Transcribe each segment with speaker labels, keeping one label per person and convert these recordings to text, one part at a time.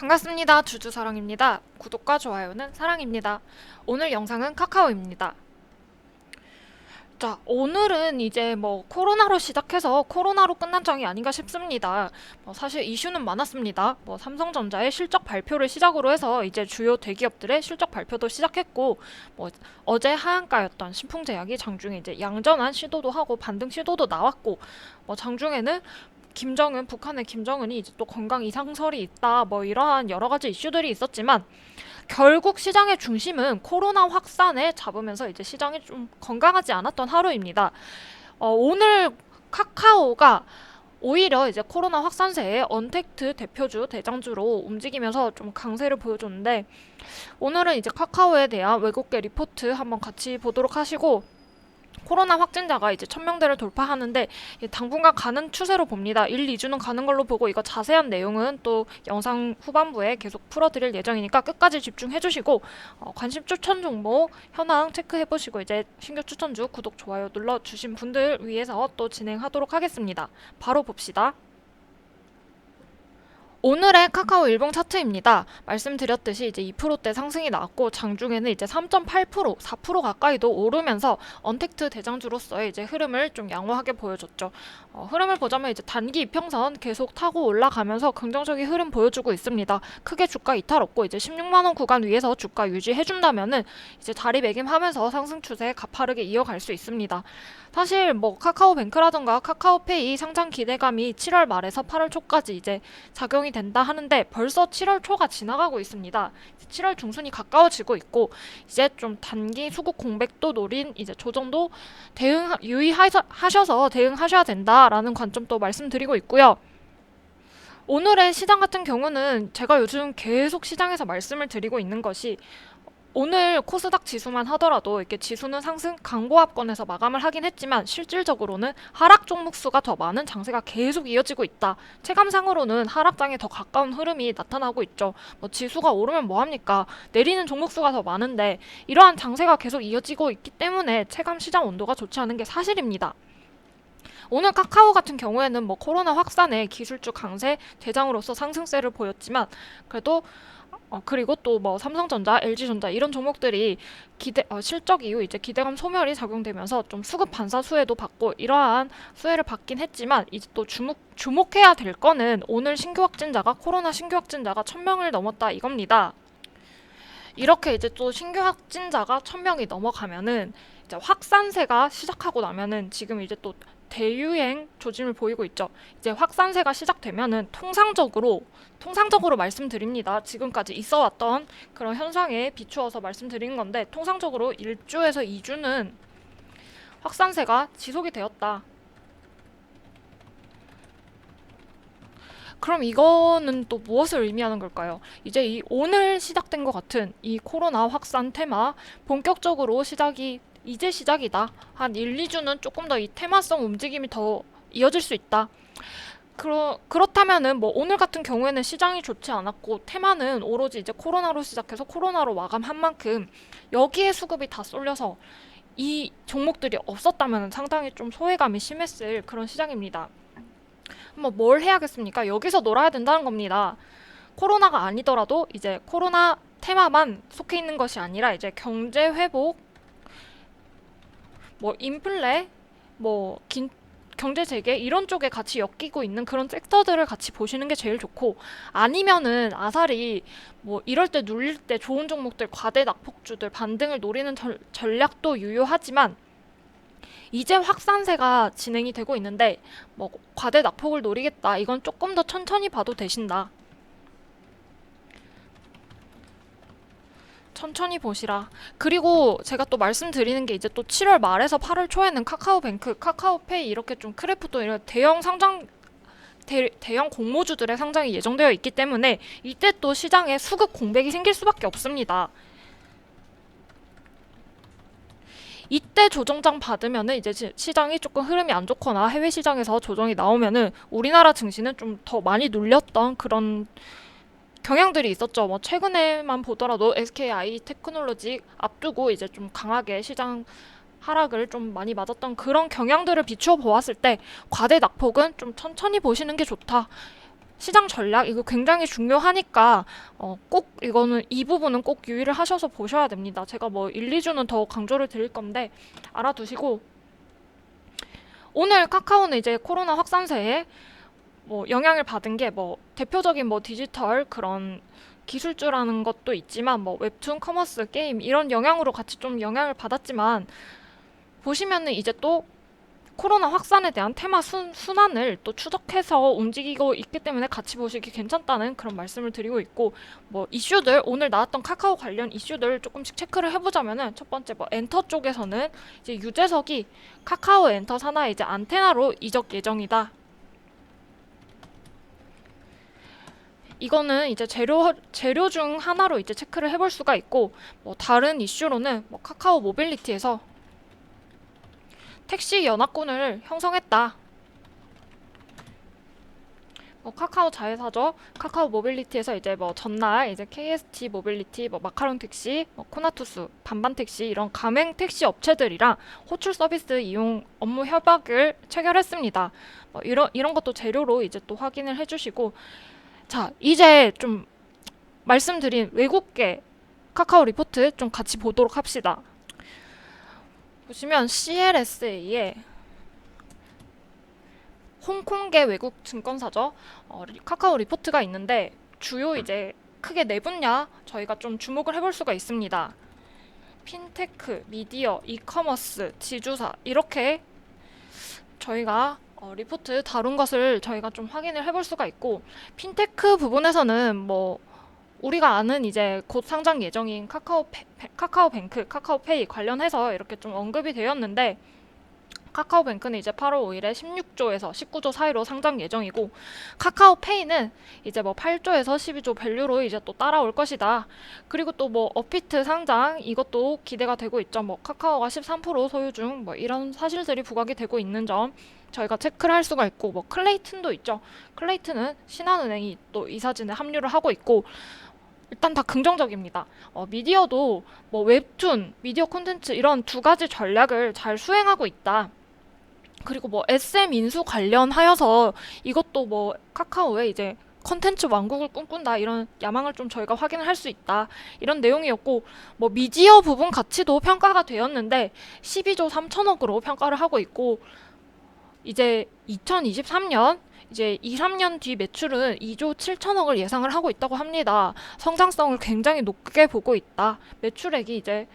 Speaker 1: 반갑습니다. 주주사랑입니다. 구독과 좋아요는 사랑입니다. 오늘 영상은 카카오입니다. 자, 오늘은 이제 뭐 코로나로 시작해서 코로나로 끝난 장이 아닌가 싶습니다. 뭐 사실 이슈는 많았습니다. 뭐 삼성전자의 실적 발표를 시작으로 해서 이제 주요 대기업들의 실적 발표도 시작했고, 뭐 어제 하한가였던 신풍제약이 장중에 이제 양전환 시도도 하고 반등 시도도 나왔고, 뭐 장중에는 김정은 북한의 김정은이 이제 또 건강 이상설이 있다 뭐 이러한 여러 가지 이슈들이 있었지만 결국 시장의 중심은 코로나 확산에 잡으면서 이제 시장이 좀 건강하지 않았던 하루입니다. 어, 오늘 카카오가 오히려 이제 코로나 확산세에 언택트 대표주 대장주로 움직이면서 좀 강세를 보여줬는데 오늘은 이제 카카오에 대한 외국계 리포트 한번 같이 보도록 하시고 코로나 확진자가 이제 1000명대를 돌파하는데 이 당분간 가는 추세로 봅니다. 1, 2주는 가는 걸로 보고 이거 자세한 내용은 또 영상 후반부에 계속 풀어드릴 예정이니까 끝까지 집중해 주시고 어, 관심 추천 종목 현황 체크해 보시고 이제 신규 추천주 구독 좋아요 눌러 주신 분들 위해서 또 진행하도록 하겠습니다. 바로 봅시다. 오늘의 카카오 일봉 차트입니다. 말씀드렸듯이 이제 2%대 상승이 나왔고 장중에는 이제 3.8% 4% 가까이도 오르면서 언택트 대장주로서의 이제 흐름을 좀 양호하게 보여줬죠. 어, 흐름을 보자면 이제 단기 이평선 계속 타고 올라가면서 긍정적인 흐름 보여주고 있습니다. 크게 주가 이탈 없고 이제 16만 원 구간 위에서 주가 유지해 준다면은 이제 다리 매김하면서 상승 추세 가파르게 이어갈 수 있습니다. 사실 뭐 카카오뱅크라던가 카카오페이 상장 기대감이 7월 말에서 8월 초까지 이제 작용이 된다 하는데 벌써 7월 초가 지나가고 있습니다. 7월 중순이 가까워지고 있고 이제 좀 단기 수급 공백도 노린 이제 조정도 대응 유의하셔서 대응하셔야 된다라는 관점도 말씀드리고 있고요. 오늘의 시장 같은 경우는 제가 요즘 계속 시장에서 말씀을 드리고 있는 것이 오늘 코스닥 지수만 하더라도 이렇게 지수는 상승 강보합권에서 마감을 하긴 했지만 실질적으로는 하락 종목 수가 더 많은 장세가 계속 이어지고 있다. 체감상으로는 하락장에 더 가까운 흐름이 나타나고 있죠. 뭐 지수가 오르면 뭐 합니까? 내리는 종목 수가 더 많은데 이러한 장세가 계속 이어지고 있기 때문에 체감 시장 온도가 좋지 않은 게 사실입니다. 오늘 카카오 같은 경우에는 뭐 코로나 확산에 기술주 강세 대장으로서 상승세를 보였지만 그래도 어, 그리고 또 뭐 삼성전자, LG전자 이런 종목들이 기대 어, 실적 이후 이제 기대감 소멸이 작용되면서 좀 수급 반사 수혜도 받고 이러한 수혜를 받긴 했지만 이제 또 주목 주목해야 될 거는 오늘 신규 확진자가 코로나 신규 확진자가 1000명을 넘었다 이겁니다. 이렇게 이제 또 신규 확진자가 1000명이 넘어가면은 이제 확산세가 시작하고 나면은 지금 이제 또 대유행 조짐을 보이고 있죠. 이제 확산세가 시작되면은 통상적으로 통상적으로 말씀드립니다. 지금까지 있어왔던 그런 현상에 비추어서 말씀드리는 건데 통상적으로 1주에서 2주는 확산세가 지속이 되었다. 그럼 이거는 또 무엇을 의미하는 걸까요? 이제 이 오늘 시작된 것 같은 이 코로나 확산 테마 본격적으로 시작이 이제 시작이다. 한 1, 2주는 조금 더 이 테마성 움직임이 더 이어질 수 있다. 그러, 그렇다면은 뭐 오늘 같은 경우에는 시장이 좋지 않았고 테마는 오로지 이제 코로나로 시작해서 코로나로 마감한 만큼 여기에 수급이 다 쏠려서 이 종목들이 없었다면 상당히 좀 소외감이 심했을 그런 시장입니다. 뭐 뭘 해야겠습니까? 여기서 놀아야 된다는 겁니다. 코로나가 아니더라도 이제 코로나 테마만 속해 있는 것이 아니라 이제 경제 회복 뭐 인플레, 뭐 긴, 경제 재개 이런 쪽에 같이 엮이고 있는 그런 섹터들을 같이 보시는 게 제일 좋고 아니면은 아사리 뭐 이럴 때 눌릴 때 좋은 종목들 과대 낙폭주들 반등을 노리는 절, 전략도 유효하지만 이제 확산세가 진행이 되고 있는데 뭐 과대 낙폭을 노리겠다 이건 조금 더 천천히 봐도 되신다. 천천히 보시라. 그리고 제가 또 말씀드리는 게 이제 또 7월 말에서 8월 초에는 카카오뱅크, 카카오페이 이렇게 좀 크래프톤 이런 대형 상장 대, 대형 공모주들의 상장이 예정되어 있기 때문에 이때 또 시장에 수급 공백이 생길 수밖에 없습니다. 이때 조정장 받으면은 이제 시- 시장이 조금 흐름이 안 좋거나 해외 시장에서 조정이 나오면은 우리나라 증시는 좀 더 많이 눌렸던 그런 경향들이 있었죠. 뭐 최근에만 보더라도 SKI 테크놀로지 앞두고 이제 좀 강하게 시장 하락을 좀 많이 맞았던 그런 경향들을 비추어 보았을 때 과대 낙폭은 좀 천천히 보시는 게 좋다. 시장 전략 이거 굉장히 중요하니까 어, 꼭 이거는 이 부분은 꼭 유의를 하셔서 보셔야 됩니다. 제가 뭐 1, 2주는 더 강조를 드릴 건데 알아두시고 오늘 카카오는 이제 코로나 확산세에 뭐 영향을 받은 게 뭐 대표적인 뭐 디지털 그런 기술주라는 것도 있지만 뭐 웹툰, 커머스, 게임 이런 영향으로 같이 좀 영향을 받았지만 보시면은 이제 또 코로나 확산에 대한 테마 순, 순환을 또 추적해서 움직이고 있기 때문에 같이 보시기 괜찮다는 그런 말씀을 드리고 있고 뭐 이슈들 오늘 나왔던 카카오 관련 이슈들 조금씩 체크를 해보자면은 첫 번째 뭐 엔터 쪽에서는 이제 유재석이 카카오 엔터 산하에 이제 안테나로 이적 예정이다. 이거는 이제 재료 재료 중 하나로 이제 체크를 해볼 수가 있고 뭐 다른 이슈로는 뭐 카카오 모빌리티에서 택시 연합군을 형성했다. 뭐 카카오 자회사죠. 카카오 모빌리티에서 이제 뭐 전날 이제 KST 모빌리티, 뭐 마카롱 택시, 뭐 코나투스, 반반 택시 이런 가맹 택시 업체들이랑 호출 서비스 이용 업무 협약을 체결했습니다. 뭐 이런 이런 것도 재료로 이제 또 확인을 해주시고 자 이제 좀 말씀드린 외국계 카카오 리포트 좀 같이 보도록 합시다. 보시면 CLSA의 홍콩계 외국 증권사죠. 어, 리- 카카오 리포트가 있는데 주요 이제 크게 네 분야 저희가 좀 주목을 해볼 수가 있습니다. 핀테크, 미디어, 이커머스, 지주사 이렇게 저희가 어, 리포트 다룬 것을 저희가 좀 확인을 해볼 수가 있고 핀테크 부분에서는 뭐 우리가 아는 이제 곧 상장 예정인 카카오 페, 카카오뱅크, 카카오페이 관련해서 이렇게 좀 언급이 되었는데 카카오뱅크는 이제 8월 5일에 16조에서 19조 사이로 상장 예정이고 카카오페이는 이제 뭐 8조에서 12조 밸류로 이제 또 따라올 것이다. 그리고 또뭐 업비트 상장 이것도 기대가 되고 있죠. 뭐 카카오가 13% 소유 중 뭐 이런 사실들이 부각이 되고 있는 점 저희가 체크를 할 수가 있고 뭐 클레이튼도 있죠. 클레이튼은 신한은행이 또 이 사진에 합류를 하고 있고 일단 다 긍정적입니다. 어, 미디어도 뭐 웹툰, 미디어 콘텐츠 이런 두 가지 전략을 잘 수행하고 있다. 그리고 뭐 SM 인수 관련하여서 이것도 뭐 카카오에 이제 컨텐츠 왕국을 꿈꾼다 이런 야망을 좀 저희가 확인을 할 수 있다 이런 내용이었고 뭐 미디어 부분 가치도 평가가 되었는데 12조 3천억으로 평가를 하고 있고 이제 2023년 이제 2, 3년 뒤 매출은 2조 7천억을 예상을 하고 있다고 합니다. 성장성을 굉장히 높게 보고 있다. 매출액이 이제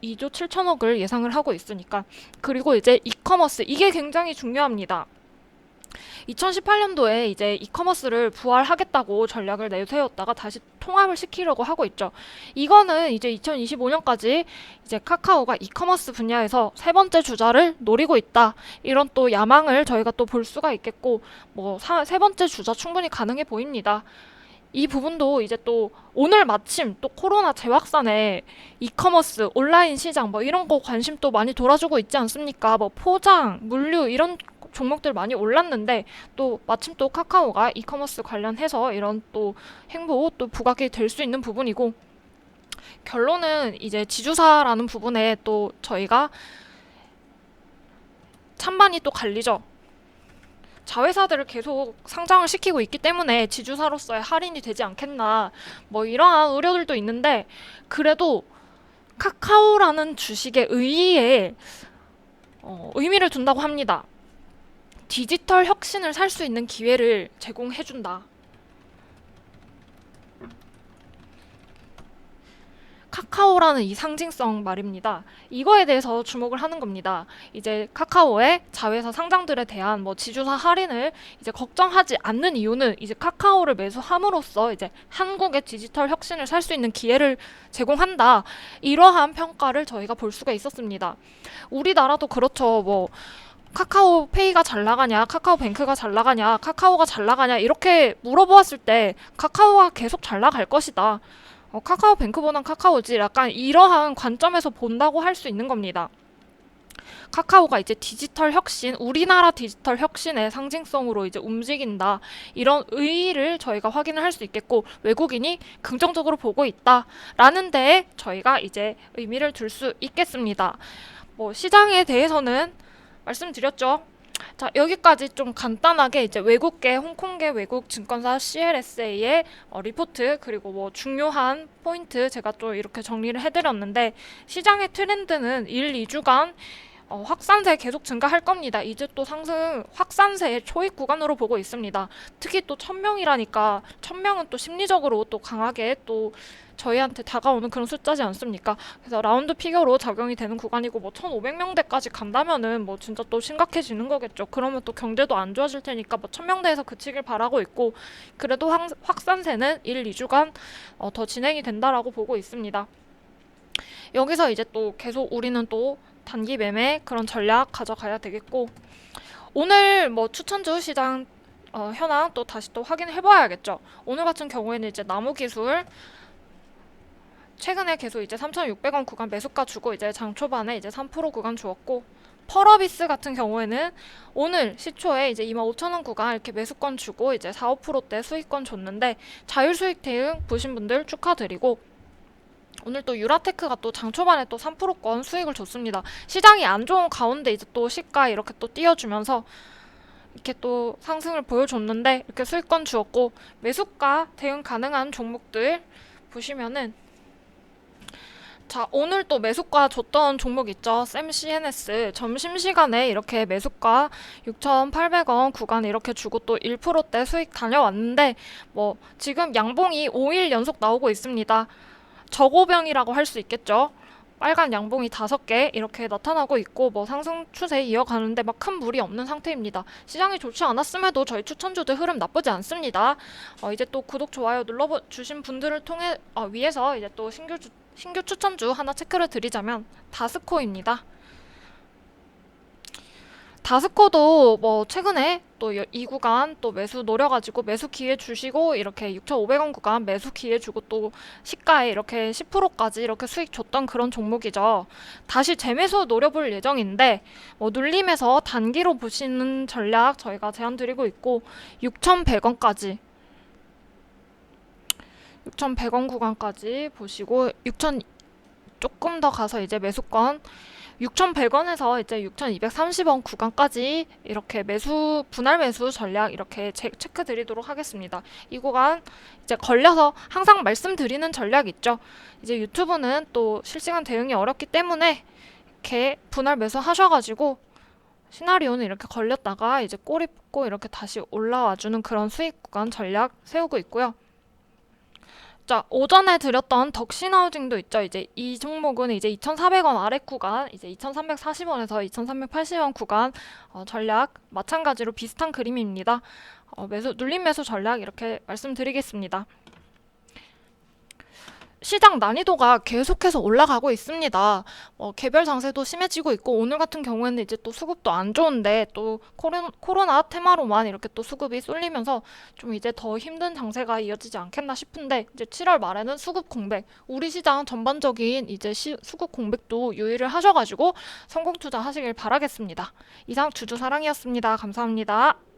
Speaker 1: 2, 조 7천억을 예상을 하고 있으니까. 그리고 이제 이커머스 이게 굉장히 중요합니다. 2018년도에 이제 이커머스를 부활하겠다고 전략을 내세웠다가 다시 통합을 시키려고 하고 있죠. 이거는 이제 2025년까지 이제 카카오가 이커머스 분야에서 세 번째 주자를 노리고 있다. 이런 또 야망을 저희가 또 볼 수가 있겠고 뭐세 번째 주자 충분히 가능해 보입니다. 이 부분도 이제 또 오늘 마침 또 코로나 재확산에 이커머스, 온라인 시장 뭐 이런 거 관심 또 많이 돌아주고 있지 않습니까? 뭐 포장, 물류 이런 종목들 많이 올랐는데 또 마침 또 카카오가 이커머스 관련해서 이런 또 행보 또 부각이 될 수 있는 부분이고 결론은 이제 지주사라는 부분에 또 저희가 찬반이 또 갈리죠. 자회사들을 계속 상장을 시키고 있기 때문에 지주사로서의 할인이 되지 않겠나 뭐 이러한 우려들도 있는데 그래도 카카오라는 주식의 의의에 어, 의미를 둔다고 합니다. 디지털 혁신을 살 수 있는 기회를 제공해준다. 카카오라는 이 상징성 말입니다. 이거에 대해서 주목을 하는 겁니다. 이제 카카오의 자회사 상장들에 대한 뭐 지주사 할인을 이제 걱정하지 않는 이유는 이제 카카오를 매수함으로써 이제 한국의 디지털 혁신을 살 수 있는 기회를 제공한다. 이러한 평가를 저희가 볼 수가 있었습니다. 우리나라도 그렇죠. 뭐 카카오페이가 잘 나가냐, 카카오뱅크가 잘 나가냐, 카카오가 잘 나가냐 이렇게 물어보았을 때 카카오가 계속 잘 나갈 것이다. 어, 카카오 뱅크 보단 카카오지 약간 이러한 관점에서 본다고 할 수 있는 겁니다. 카카오가 이제 디지털 혁신, 우리나라 디지털 혁신의 상징성으로 이제 움직인다. 이런 의의를 저희가 확인을 할 수 있겠고, 외국인이 긍정적으로 보고 있다 라는 데에 저희가 이제 의미를 둘 수 있겠습니다. 뭐, 시장에 대해서는 말씀드렸죠. 자, 여기까지 좀 간단하게 이제 외국계, 홍콩계 외국 증권사 CLSA의 어, 리포트 그리고 뭐 중요한 포인트 제가 또 이렇게 정리를 해드렸는데 시장의 트렌드는 1, 2주간 어, 확산세 계속 증가할 겁니다. 이제 또 상승 확산세의 초입 구간으로 보고 있습니다. 특히 또 1000명이라니까 1000명은 또 심리적으로 또 강하게 또 저희한테 다가오는 그런 숫자지 않습니까? 그래서 라운드 피겨로 작용이 되는 구간이고 뭐 1,500명대까지 간다면은 뭐 진짜 또 심각해지는 거겠죠. 그러면 또 경제도 안 좋아질 테니까 뭐 1,000명대에서 그치길 바라고 있고 그래도 확, 확산세는 1, 2주간 어, 더 진행이 된다라고 보고 있습니다. 여기서 이제 또 계속 우리는 또 단기 매매 그런 전략 가져가야 되겠고 오늘 뭐 추천주 시장 어, 현황 또 다시 또 확인해 봐야겠죠. 오늘 같은 경우에는 이제 나무 기술 최근에 계속 이제 3,600원 구간 매수가 주고 이제 장 초반에 이제 3% 구간 주었고 펄어비스 같은 경우에는 오늘 시초에 이제 25,000원 구간 이렇게 매수권 주고 이제 4, 5%대 수익권 줬는데 자율 수익 대응 보신 분들 축하드리고 오늘 또 유라테크가 또 장 초반에 또 3%권 수익을 줬습니다. 시장이 안 좋은 가운데 이제 또 시가 이렇게 또 띄워주면서 이렇게 또 상승을 보여줬는데 이렇게 수익권 주었고 매수가 대응 가능한 종목들 보시면은 자, 오늘 또 매수가 줬던 종목 있죠. 샘 CNS. 점심시간에 이렇게 매수가 6,800원 구간 이렇게 주고 또 1%대 수익 다녀왔는데, 뭐, 지금 양봉이 5일 연속 나오고 있습니다. 저고병이라고 할 수 있겠죠. 빨간 양봉이 다섯 개 이렇게 나타나고 있고 뭐 상승 추세 이어가는데 막 큰 무리 없는 상태입니다. 시장이 좋지 않았음에도 저희 추천주들 흐름 나쁘지 않습니다. 어, 이제 또 구독 좋아요 눌러 주신 분들을 통해 어, 위해서 이제 또 신규 주, 신규 추천주 하나 체크를 드리자면 다스코입니다. 다스코도 뭐 최근에 또이 구간 또 매수 노려가지고 매수 기회 주시고 이렇게 6,500원 구간 매수 기회 주고 또 시가에 이렇게 10%까지 이렇게 수익 줬던 그런 종목이죠. 다시 재매수 노려볼 예정인데 뭐 눌림에서 단기로 보시는 전략 저희가 제안 드리고 있고 6,100원까지 6,100원 구간까지 보시고 6,000 조금 더 가서 이제 매수권 6,100원에서 이제 6,230원 구간까지 이렇게 매수 분할 매수 전략 이렇게 체, 체크 드리도록 하겠습니다. 이 구간 이제 걸려서 항상 말씀드리는 전략 있죠. 이제 유튜브는 또 실시간 대응이 어렵기 때문에 이렇게 분할 매수 하셔가지고 시나리오는 이렇게 걸렸다가 이제 꼬리 뽑고 이렇게 다시 올라와 주는 그런 수익 구간 전략 세우고 있고요. 자, 오전에 드렸던 덕신하우징도 있죠. 이제 이 종목은 이제 2,400원 아래 구간, 이제 2,340원에서 2,380원 구간 어, 전략 마찬가지로 비슷한 그림입니다. 어, 매수 눌림 매수 전략 이렇게 말씀드리겠습니다. 시장 난이도가 계속해서 올라가고 있습니다. 어, 개별 장세도 심해지고 있고 오늘 같은 경우에는 이제 또 수급도 안 좋은데 또 코로나, 코로나 테마로만 이렇게 또 수급이 쏠리면서 좀 이제 더 힘든 장세가 이어지지 않겠나 싶은데 이제 7월 말에는 수급 공백, 우리 시장 전반적인 이제 시, 수급 공백도 유의를 하셔가지고 성공 투자 하시길 바라겠습니다. 이상 주주 사랑이었습니다. 감사합니다.